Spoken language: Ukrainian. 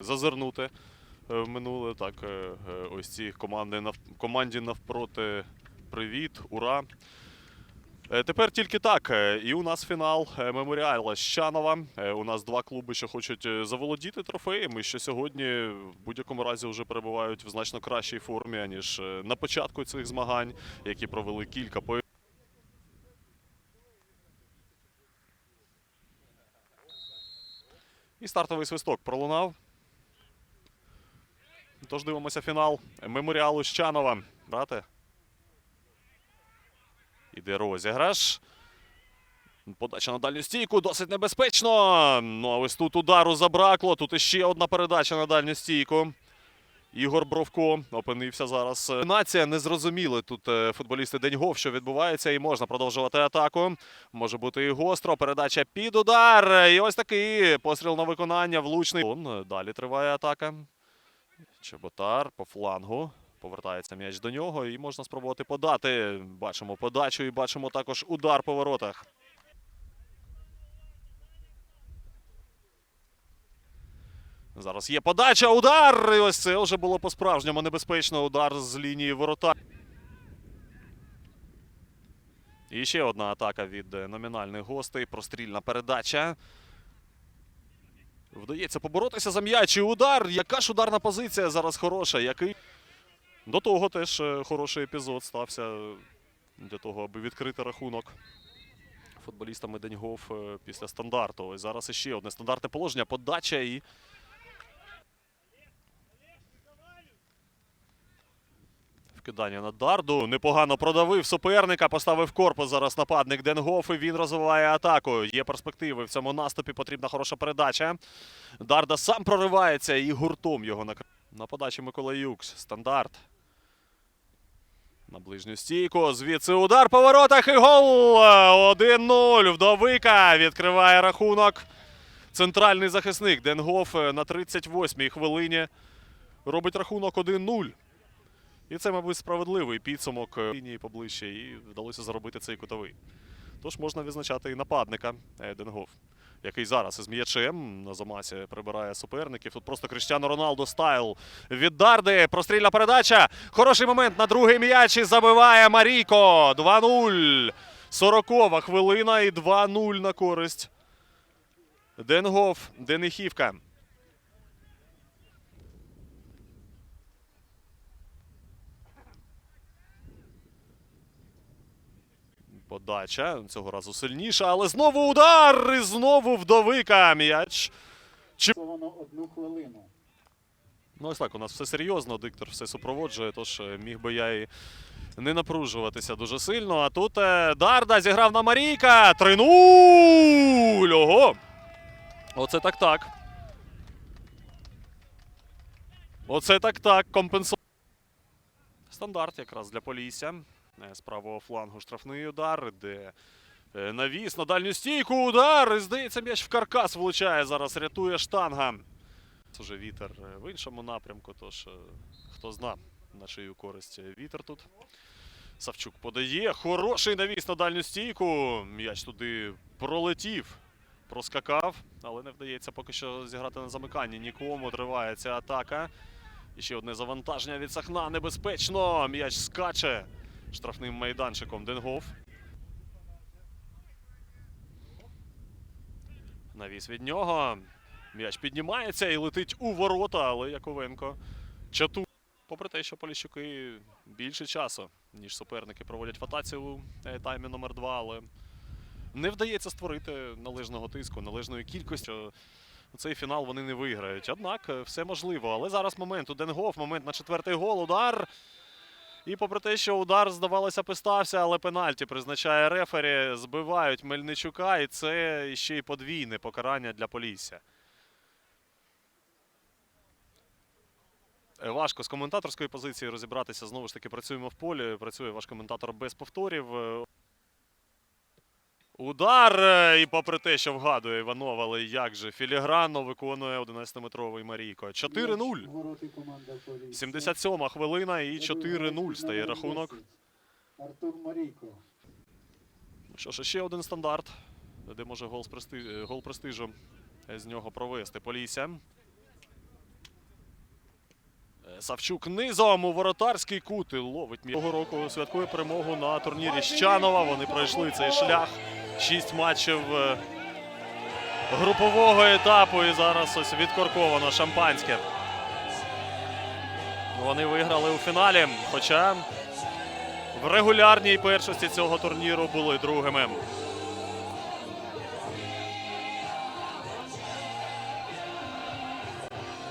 зазирнути е, в минуле. Так, е, е, ось ці команди нав... команді навпроти. Привіт, ура! Тепер тільки так. І у нас фінал меморіала Щанова. У нас два клуби, що хочуть заволодіти трофеєм, що сьогодні в будь-якому разі вже перебувають в значно кращій формі, аніж на початку цих змагань, які провели кілька по. І стартовий свисток пролунав. Тож дивимося фінал меморіалу Щанова. Брате. Іде розіграш. Подача на дальню стійку досить небезпечно. Ну а ось тут удару забракло. Тут іще одна передача на дальню стійку. Ігор Бровко опинився зараз. Нація не зрозуміли тут е, футболісти Деньгов, що відбувається, і можна продовжувати атаку. Може бути і гостро. Передача під удар. І ось такий постріл на виконання. Влучний. Далі триває атака. Чеботар по флангу. Повертається м'яч до нього і можна спробувати подати. Бачимо подачу і бачимо також удар по воротах. Зараз є подача, удар! І ось це вже було по-справжньому небезпечно. Удар з лінії ворота. І ще одна атака від е, номінальних гостей. Прострільна передача. Вдається поборотися за м'яч і удар. Яка ж ударна позиція зараз хороша? Який до того теж е, хороший епізод стався для того, аби відкрити рахунок футболістами Деньгов е, після стандарту. Ось зараз іще одне стандартне положення. Подача і. Вкидання на дарду. Непогано продавив суперника, поставив корпус зараз нападник Денгоф, і він розвиває атаку. Є перспективи в цьому наступі. Потрібна хороша передача. Дарда сам проривається і гуртом його на на подачі Микола Юкс. Стандарт. На ближню стійку. Звідси удар по воротах і гол! 1-0. Вдовика відкриває рахунок. Центральний захисник Денгоф е, на 38-й хвилині робить рахунок 1-0. І це, мабуть, справедливий підсумок е, лінії поближче, і вдалося заробити цей кутовий. Тож можна відзначати і нападника е, Денгоф, який зараз із м'ячем на замасі прибирає суперників. Тут просто Кріштіано Роналдо стайл від Дарди. Прострільна передача. Хороший момент на другий м'яч і забиває Марійко. 2-0. 40 хвилина і 2-0 на користь. Денгоф, Денихівка. Подача цього разу сильніша, але знову удар! І знову вдовика м'яч. Зафіксовано одну хвилину. Ну, ось так, у нас все серйозно, диктор все супроводжує, тож е, міг би я і не напружуватися дуже сильно. А тут е, Дарда зіграв на Марійка. 3-0! Ого! Оце так так. Оце так так. Компенсу... Стандарт якраз для Полісся. Е, З правого флангу штрафний удар, де е, навіс на дальню стійку. Удар! І здається, м'яч в каркас влучає зараз. Рятує штанга. Це вже вітер е, в іншому напрямку, тож хто зна на чию користь вітер тут. Савчук подає. Хороший навіс на дальню стійку. М'яч туди пролетів, проскакав, але не вдається поки що зіграти на замиканні. Нікому триває ця атака. І ще одне завантаження від Сахна. Небезпечно. М'яч скаче штрафним майданчиком Денгоф. Навіс від нього. М'яч піднімається і летить у ворота, але Яковенко чату. Попри те, що Поліщуки більше часу, ніж суперники проводять в атаці у е, таймі номер 2 але не вдається створити належного тиску, належної кількості. Цей фінал вони не виграють. Однак е, все можливо. Але зараз момент у Денгоф, момент на четвертий гол, удар. І попри те, що удар, здавалося, пистався, але пенальті призначає рефері, збивають Мельничука, і це ще й подвійне покарання для Полісся. Е, Важко з коментаторської позиції розібратися. Знову ж таки, працюємо в полі. Працює ваш коментатор без повторів. Е, Удар! е, І попри те, що вгадує Іванов, але як же філігранно виконує 11-метровий Марійко. 4-0. Вороти команда Полісся. 77 хвилина і 4-0 стає рахунок. Артур Марійко. Що ж, ще один стандарт, де може гол, з прести... е, гол престижу з нього провести Полісся. Савчук низом у воротарський кут і ловить м'яч. Цього року святкує перемогу на турнірі Щанова. Вони пройшли цей шлях. Шість матчів е, групового етапу. І зараз ось відкорковано шампанське. Вони виграли у фіналі. Хоча в регулярній першості цього турніру були другими.